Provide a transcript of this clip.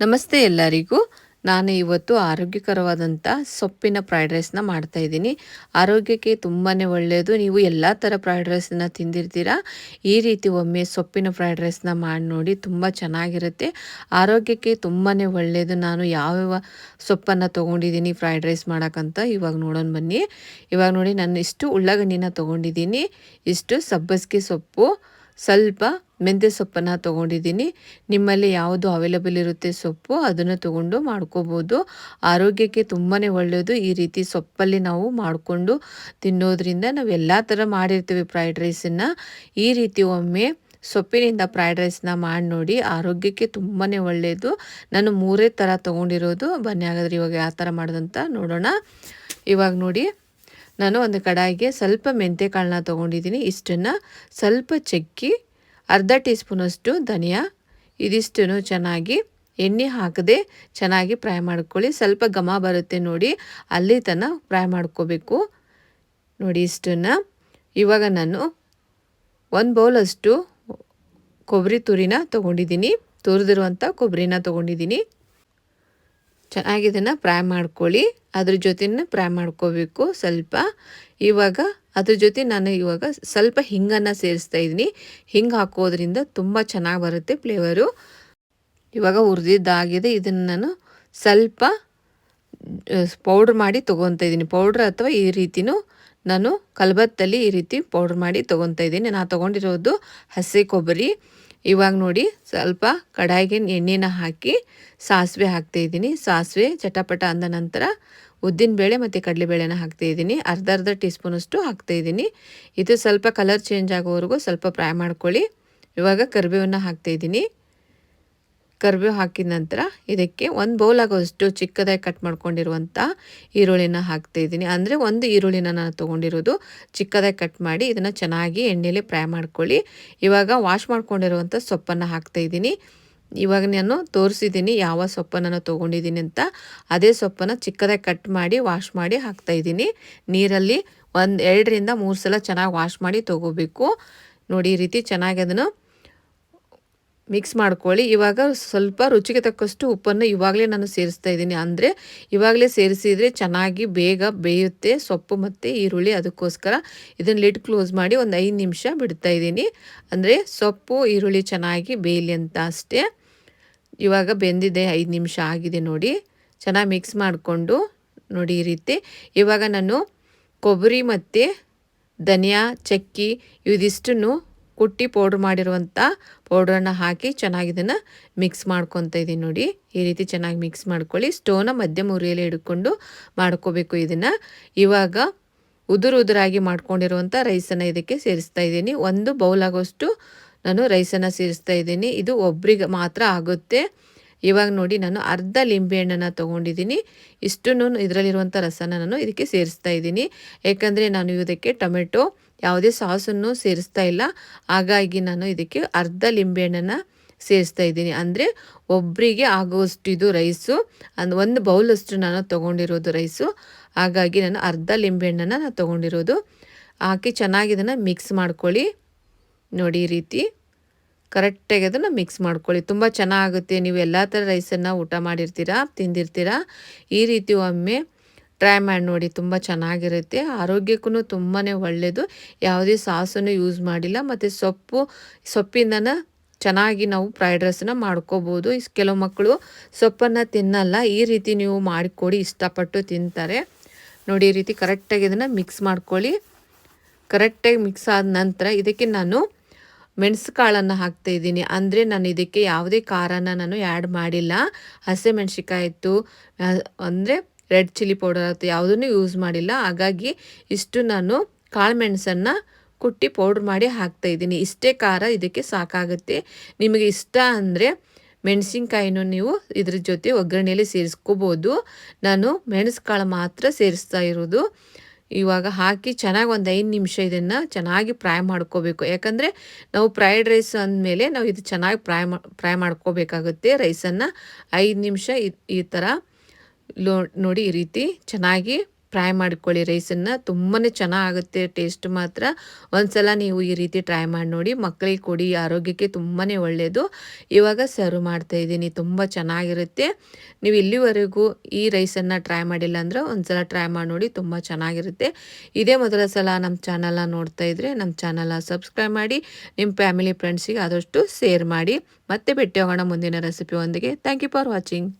ನಮಸ್ತೆ ಎಲ್ಲರಿಗೂ. ನಾನು ಇವತ್ತು ಆರೋಗ್ಯಕರವಾದಂಥ ಸೊಪ್ಪಿನ ಫ್ರೈಡ್ ರೈಸ್ನ ಮಾಡ್ತಾ ಇದ್ದೀನಿ. ಆರೋಗ್ಯಕ್ಕೆ ತುಂಬಾ ಒಳ್ಳೆಯದು ನೀವು ಎಲ್ಲ ಥರ ಫ್ರೈಡ್ ರೈಸನ್ನ ತಿಂದಿರ್ತೀರಾ? ಈ ರೀತಿ ಒಮ್ಮೆ ಸೊಪ್ಪಿನ ಫ್ರೈಡ್ ರೈಸ್ನ ಮಾಡಿ ನೋಡಿ ತುಂಬ ಚೆನ್ನಾಗಿರುತ್ತೆ. ಆರೋಗ್ಯಕ್ಕೆ ತುಂಬಾ ಒಳ್ಳೆಯದು ನಾನು ಯಾವ್ಯಾವ ಸೊಪ್ಪನ್ನು ತೊಗೊಂಡಿದ್ದೀನಿ ಫ್ರೈಡ್ ರೈಸ್ ಮಾಡೋಕ್ಕಂತ ಇವಾಗ ನೋಡೋಣ ಬನ್ನಿ. ಇವಾಗ ನೋಡಿ ನಾನು ಇಷ್ಟು ಉಳ್ಳಾಗಡ್ಡಿನ ತೊಗೊಂಡಿದ್ದೀನಿ. ಇಷ್ಟು ಸಬ್ಬಸಿಗೆ ಸೊಪ್ಪು ಸ್ವಲ್ಪ ಮೆಂತ್ಯ ಸೊಪ್ಪನ್ನು ತೊಗೊಂಡಿದ್ದೀನಿ. ನಿಮ್ಮಲ್ಲಿ ಯಾವುದು ಅವೈಲೇಬಲ್ ಇರುತ್ತೆ ಸೊಪ್ಪು ಅದನ್ನು ತೊಗೊಂಡು ಮಾಡ್ಕೋಬೋದು. ಆರೋಗ್ಯಕ್ಕೆ ತುಂಬಾ ಒಳ್ಳೆಯದು ಈ ರೀತಿ ಸೊಪ್ಪಲ್ಲಿ ನಾವು ಮಾಡಿಕೊಂಡು ತಿನ್ನೋದ್ರಿಂದ ನಾವು ಎಲ್ಲ ಥರ ಮಾಡಿರ್ತೀವಿ ಫ್ರೈಡ್ ರೈಸನ್ನು ಈ ರೀತಿ ಒಮ್ಮೆ ಸೊಪ್ಪಿನಿಂದ ಫ್ರೈಡ್ ರೈಸ್ನ ಮಾಡಿ ನೋಡಿ ಆರೋಗ್ಯಕ್ಕೆ ತುಂಬಾ ಒಳ್ಳೆಯದು ನಾನು ಮೂರೇ ಥರ ತೊಗೊಂಡಿರೋದು. ಬನ್ನಿ ಹಾಗಾದ್ರೆ ಇವಾಗ ಯಾವ ಥರ ಮಾಡೋದಂತ ನೋಡೋಣ. ಇವಾಗ ನೋಡಿ. ನಾನು ಒಂದು ಕಡಾಯಿಗೆ ಸ್ವಲ್ಪ ಮೆಂತ್ಯ ಕಾಳನ್ನ ತೊಗೊಂಡಿದ್ದೀನಿ. ಇಷ್ಟನ್ನು ಸ್ವಲ್ಪ ಚಕ್ಕಿ, ಅರ್ಧ ಟೀ ಸ್ಪೂನಷ್ಟು ಧನಿಯಾ, ಇದಿಷ್ಟನ್ನು ಚೆನ್ನಾಗಿ ಎಣ್ಣೆ ಹಾಕದೆ ಚೆನ್ನಾಗಿ ಫ್ರೈ ಮಾಡ್ಕೊಳ್ಳಿ. ಸ್ವಲ್ಪ ಘಮ ಬರುತ್ತೆ ನೋಡಿ, ಅಲ್ಲಿ ತನಕ ಫ್ರೈ ಮಾಡ್ಕೋಬೇಕು. ನೋಡಿ ಇಷ್ಟನ್ನು. ಇವಾಗ ನಾನು ಒಂದು ಬೌಲಷ್ಟು ಕೊಬ್ಬರಿ ತುರಿನ ತೊಗೊಂಡಿದ್ದೀನಿ. ತುರಿದಿರುವಂಥ ಕೊಬ್ಬರಿನ ತೊಗೊಂಡಿದ್ದೀನಿ. ಚೆನ್ನಾಗಿ ಇದನ್ನು ಫ್ರೈ ಮಾಡ್ಕೊಳ್ಳಿ. ಅದ್ರ ಜೊತೆನ ಫ್ರೈ ಮಾಡ್ಕೋಬೇಕು ಸ್ವಲ್ಪ. ಇವಾಗ ಅದ್ರ ಜೊತೆ ನಾನು ಇವಾಗ ಸ್ವಲ್ಪ ಹಿಂಗನ್ನು ಸೇರಿಸ್ತಾ ಇದ್ದೀನಿ. ಹಿಂಗೆ ಹಾಕೋದ್ರಿಂದ ತುಂಬ ಚೆನ್ನಾಗಿ ಬರುತ್ತೆ ಫ್ಲೇವರು. ಇವಾಗ ಹುರಿದಿದ್ದಾಗಿದೆ. ಇದನ್ನು ನಾನು ಸ್ವಲ್ಪ ಪೌಡ್ರ್ ಮಾಡಿ ತೊಗೊತಾ ಇದ್ದೀನಿ. ಪೌಡ್ರ್ ಅಥವಾ ಈ ರೀತಿನೂ ನಾನು ಕಲ್ಬತ್ತಲ್ಲಿ ಈ ರೀತಿ ಪೌಡ್ರ್ ಮಾಡಿ ತೊಗೊತಾ ಇದ್ದೀನಿ. ನಾನು ತೊಗೊಂಡಿರೋದು ಹಸಿ ಕೊಬ್ಬರಿ. ಇವಾಗ ನೋಡಿ ಸ್ವಲ್ಪ ಕಡಾಯಿಗೆ ಎಣ್ಣೆನ ಹಾಕಿ ಸಾಸಿವೆ ಹಾಕ್ತಾಯಿದ್ದೀನಿ ಸಾಸಿವೆ ಚಟಪಟ ಅಂದ ನಂತರ ಉದ್ದಿನಬೇಳೆ ಮತ್ತು ಕಡಲೆಬೇಳೆನ ಹಾಕ್ತಾಯಿದ್ದೀನಿ ಅರ್ಧ ಅರ್ಧ ಟೀ ಸ್ಪೂನಷ್ಟು ಹಾಕ್ತಾಯಿದ್ದೀನಿ ಇದು ಸ್ವಲ್ಪ ಕಲರ್ ಚೇಂಜ್ ಆಗೋವರೆಗೂ ಸ್ವಲ್ಪ ಫ್ರೈ ಮಾಡ್ಕೊಳ್ಳಿ. ಇವಾಗ ಕರಿಬೇವನ್ನು ಹಾಕ್ತಾಯಿದ್ದೀನಿ ಕರಿಬೇವು ಹಾಕಿದ ನಂತರ ಇದಕ್ಕೆ ಒಂದು ಬೌಲ್ ಆಗೋಷ್ಟು ಚಿಕ್ಕದಾಗಿ ಕಟ್ ಮಾಡ್ಕೊಂಡಿರುವಂಥ ಈರುಳ್ಳಿನ ಹಾಕ್ತಾ ಇದ್ದೀನಿ. ಅಂದರೆ ಒಂದು ಈರುಳ್ಳಿನ ನಾನು ತೊಗೊಂಡಿರೋದು ಚಿಕ್ಕದಾಗಿ ಕಟ್ ಮಾಡಿ ಇದನ್ನು ಚೆನ್ನಾಗಿ ಎಣ್ಣೆಯಲ್ಲಿ ಫ್ರೈ ಮಾಡ್ಕೊಳ್ಳಿ. ಇವಾಗ ವಾಶ್ ಮಾಡ್ಕೊಂಡಿರುವಂಥ ಸೊಪ್ಪನ್ನು ಹಾಕ್ತಾ ಇದ್ದೀನಿ. ಇವಾಗ ನಾನು ತೋರಿಸಿದ್ದೀನಿ ಯಾವ ಸೊಪ್ಪನ್ನು ನಾನು ತೊಗೊಂಡಿದ್ದೀನಿ ಅಂತ. ಅದೇ ಸೊಪ್ಪನ್ನು ಚಿಕ್ಕದಾಗಿ ಕಟ್ ಮಾಡಿ ವಾಶ್ ಮಾಡಿ ಹಾಕ್ತಾಯಿದ್ದೀನಿ ನೀರಲ್ಲಿ ಒಂದು ಎರಡರಿಂದ ಮೂರು ಸಲ ಚೆನ್ನಾಗಿ ವಾಶ್ ಮಾಡಿ ತೊಗೋಬೇಕು. ನೋಡಿ ಈ ರೀತಿ ಚೆನ್ನಾಗಿ ಅದನ್ನು ಮಿಕ್ಸ್ ಮಾಡ್ಕೊಳ್ಳಿ. ಇವಾಗ ಸ್ವಲ್ಪ ರುಚಿಗೆ ತಕ್ಕಷ್ಟು ಉಪ್ಪನ್ನು ಇವಾಗಲೇ ನಾನು ಸೇರಿಸ್ತಾ ಇದ್ದೀನಿ. ಅಂದರೆ ಇವಾಗಲೇ ಸೇರಿಸಿದರೆ ಚೆನ್ನಾಗಿ ಬೇಗ ಬೇಯುತ್ತೆ. ಸೊಪ್ಪು ಮತ್ತು ಈರುಳ್ಳಿ ಅದಕ್ಕೋಸ್ಕರ ಇದನ್ನು ಲಿಡ್ ಕ್ಲೋಸ್ ಮಾಡಿ ಒಂದು ಐದು ನಿಮಿಷ ಬಿಡ್ತಾ ಇದ್ದೀನಿ. ಅಂದರೆ ಸೊಪ್ಪು, ಈರುಳ್ಳಿ ಚೆನ್ನಾಗಿ ಬೇಯಲಿ ಅಂತ ಅಷ್ಟೇ. ಇವಾಗ ಬೆಂದಿದೆ ಐದು ನಿಮಿಷ ಆಗಿದೆ ನೋಡಿ. ಚೆನ್ನಾಗಿ ಮಿಕ್ಸ್ ಮಾಡಿಕೊಂಡು ನೋಡಿ ಈ ರೀತಿ. ಇವಾಗ ನಾನು ಕೊಬ್ಬರಿ ಮತ್ತು ಧನಿಯಾ, ಚಕ್ಕಿ ಇದಿಷ್ಟನ್ನು ಕುಟ್ಟಿ ಪೌಡ್ರ್ ಮಾಡಿರುವಂಥ ಪೌಡ್ರನ್ನು ಹಾಕಿ ಚೆನ್ನಾಗಿ ಇದನ್ನು ಮಿಕ್ಸ್ ಮಾಡ್ಕೊತ ಇದ್ದೀನಿ ನೋಡಿ. ಈ ರೀತಿ ಚೆನ್ನಾಗಿ ಮಿಕ್ಸ್ ಮಾಡ್ಕೊಳ್ಳಿ. ಸ್ಟೋನ ಮಧ್ಯಮ ಉರಿಯಲ್ಲಿ ಹಿಡ್ಕೊಂಡು ಮಾಡ್ಕೋಬೇಕು ಇದನ್ನು. ಇವಾಗ ಉದುರು ಉದುರಾಗಿ ಮಾಡ್ಕೊಂಡಿರುವಂಥ ರೈಸನ್ನು ಇದಕ್ಕೆ ಸೇರಿಸ್ತಾ ಇದ್ದೀನಿ ಒಂದು ಬೌಲ್ ಆಗೋಷ್ಟು ನಾನು ರೈಸನ್ನು ಸೇರಿಸ್ತಾ ಇದ್ದೀನಿ ಇದು ಒಬ್ರಿಗೆ ಮಾತ್ರ ಆಗುತ್ತೆ. ಇವಾಗ ನೋಡಿ ನಾನು ಅರ್ಧ ಲಿಂಬೆಹಣ್ಣನ್ನು ತೊಗೊಂಡಿದ್ದೀನಿ. ಇಷ್ಟನ್ನು ಇದರಲ್ಲಿರುವಂಥ ರಸನ ನಾನು ಇದಕ್ಕೆ ಸೇರಿಸ್ತಾ ಇದ್ದೀನಿ. ಯಾಕಂದರೆ ನಾನು ಇದಕ್ಕೆ ಟೊಮೆಟೊ, ಯಾವುದೇ ಸಾಸನ್ನು ಸೇರಿಸ್ತಾ ಇಲ್ಲ. ಹಾಗಾಗಿ ನಾನು ಇದಕ್ಕೆ ಅರ್ಧ ಲಿಂಬೆಹಣ್ಣನ್ನು ಸೇರಿಸ್ತಾ ಇದ್ದೀನಿ. ಅಂದರೆ ಒಬ್ಬರಿಗೆ ಆಗುವಷ್ಟು ಇದು ರೈಸು, ಅಂದ್ ಒಂದು ಬೌಲಷ್ಟು ನಾನು ತೊಗೊಂಡಿರೋದು ರೈಸು. ಹಾಗಾಗಿ ನಾನು ಅರ್ಧ ಲಿಂಬೆಹಣ್ಣನ್ನು ನಾನು ತೊಗೊಂಡಿರೋದು. ಹಾಕಿ ಚೆನ್ನಾಗಿ ಇದನ್ನು ಮಿಕ್ಸ್ ಮಾಡ್ಕೊಳ್ಳಿ. ನೋಡಿ ಈ ರೀತಿ. ಕರೆಕ್ಟಾಗಿ ಅದನ್ನು ಮಿಕ್ಸ್ ಮಾಡ್ಕೊಳ್ಳಿ. ತುಂಬ ಚೆನ್ನಾಗುತ್ತೆ. ನೀವು ಎಲ್ಲ ಥರ ರೈಸನ್ನು ಊಟ ಮಾಡಿರ್ತೀರಾ, ತಿಂದಿರ್ತೀರಾ, ಈ ರೀತಿ ಒಮ್ಮೆ ಟ್ರೈ ಮಾಡಿ ನೋಡಿ. ತುಂಬ ಚೆನ್ನಾಗಿರುತ್ತೆ. ಆರೋಗ್ಯಕ್ಕೂ ತುಂಬಾ ಒಳ್ಳೆಯದು. ಯಾವುದೇ ಸಾಸನ್ನು ಯೂಸ್ ಮಾಡಿಲ್ಲ. ಮತ್ತು ಸೊಪ್ಪು, ಸೊಪ್ಪಿಂದನ ಚೆನ್ನಾಗಿ ನಾವು ಫ್ರೈಡ್ ರೈಸನ್ನು ಮಾಡ್ಕೋಬೋದು. ಕೆಲವು ಮಕ್ಕಳು ಸೊಪ್ಪನ್ನು ತಿನ್ನಲ್ಲ. ಈ ರೀತಿ ನೀವು ಮಾಡಿಕೊಡಿ. ಇಷ್ಟಪಟ್ಟು ತಿಂತಾರೆ. ನೋಡಿ, ಈ ರೀತಿ ಕರೆಕ್ಟಾಗಿ ಇದನ್ನು ಮಿಕ್ಸ್ ಮಾಡ್ಕೊಳ್ಳಿ. ಕರೆಕ್ಟಾಗಿ ಮಿಕ್ಸ್ ಆದ ನಂತರ ಇದಕ್ಕೆ ನಾನು ಮೆಣಸು ಹಾಕ್ತಾ ಇದ್ದೀನಿ. ಅಂದರೆ ನಾನು ಇದಕ್ಕೆ ಯಾವುದೇ ಖಾರನ ನಾನು ಆ್ಯಡ್ ಮಾಡಿಲ್ಲ. ಹಸಿ ಇತ್ತು. ಅಂದರೆ ರೆಡ್ ಚಿಲ್ಲಿ ಪೌಡರ್ ಆಯಿತು ಯಾವುದನ್ನು ಯೂಸ್ ಮಾಡಿಲ್ಲ. ಹಾಗಾಗಿ ಇಷ್ಟು ನಾನು ಕಾಳು ಮೆಣಸನ್ನು ಕುಟ್ಟಿ ಪೌಡ್ರ್ ಮಾಡಿ ಹಾಕ್ತಾ ಇದ್ದೀನಿ. ಇಷ್ಟೇ ಖಾರ ಇದಕ್ಕೆ ಸಾಕಾಗುತ್ತೆ. ನಿಮಗೆ ಇಷ್ಟ ಅಂದರೆ ಮೆಣಸಿನ್ಕಾಯಿನೂ ನೀವು ಇದ್ರ ಜೊತೆ ಒಗ್ಗರಣೆಯಲ್ಲಿ ಸೇರಿಸ್ಕೋಬೋದು. ನಾನು ಮೆಣಸು ಕಾಳು ಮಾತ್ರ ಸೇರಿಸ್ತಾ ಇರೋದು. ಇವಾಗ ಹಾಕಿ ಚೆನ್ನಾಗಿ ಒಂದು ಐದು ನಿಮಿಷ ಇದನ್ನು ಚೆನ್ನಾಗಿ ಫ್ರೈ ಮಾಡ್ಕೋಬೇಕು. ಯಾಕಂದರೆ ನಾವು ಫ್ರೈಡ್ ರೈಸ್ ಅಂದಮೇಲೆ ನಾವು ಇದು ಚೆನ್ನಾಗಿ ಫ್ರೈ ಫ್ರೈ ಮಾಡ್ಕೋಬೇಕಾಗುತ್ತೆ ರೈಸನ್ನು ಐದು ನಿಮಿಷ ಈ ಥರ ನೋಡಿ ಈ ರೀತಿ ಚೆನ್ನಾಗಿ ಫ್ರೈ ಮಾಡ್ಕೊಳ್ಳಿ ರೈಸನ್ನು. ತುಂಬಾ ಚೆನ್ನಾಗುತ್ತೆ ಟೇಸ್ಟ್ ಮಾತ್ರ. ಒಂದ್ಸಲ ನೀವು ಈ ರೀತಿ ಟ್ರೈ ಮಾಡಿ ನೋಡಿ ಮಕ್ಕಳಿಗೆ ಕೊಡಿ, ಆರೋಗ್ಯಕ್ಕೆ ತುಂಬಾ ಒಳ್ಳೆಯದು ಇವಾಗ ಸರ್ವ್ ಮಾಡ್ತಾ ಇದ್ದೀನಿ, ತುಂಬ ಚೆನ್ನಾಗಿರುತ್ತೆ. ನೀವು ಇಲ್ಲಿವರೆಗೂ ಈ ರೈಸನ್ನು ಟ್ರೈ ಮಾಡಿಲ್ಲ ಅಂದ್ರೆ ಒಂದ್ಸಲ ಟ್ರೈ ಮಾಡಿ ನೋಡಿ, ತುಂಬ ಚೆನ್ನಾಗಿರುತ್ತೆ. ಇದೇ ಮೊದಲ ಸಲ ನಮ್ಮ ಚಾನಲ್ನ ನೋಡ್ತಾ ಇದ್ರೆ, ನಮ್ಮ ಚಾನಲ್ನ ಸಬ್ಸ್ಕ್ರೈಬ್ ಮಾಡಿ, ನಿಮ್ಮ ಫ್ಯಾಮಿಲಿ ಫ್ರೆಂಡ್ಸಿಗೆ ಆದಷ್ಟು ಶೇರ್ ಮಾಡಿ. ಮತ್ತೆ ಭೇಟಿ ಹೋಗೋಣ ಮುಂದಿನ ರೆಸಿಪಿ ಒಂದಿಗೆ ಥ್ಯಾಂಕ್ ಯು ಫಾರ್ ವಾಚಿಂಗ್.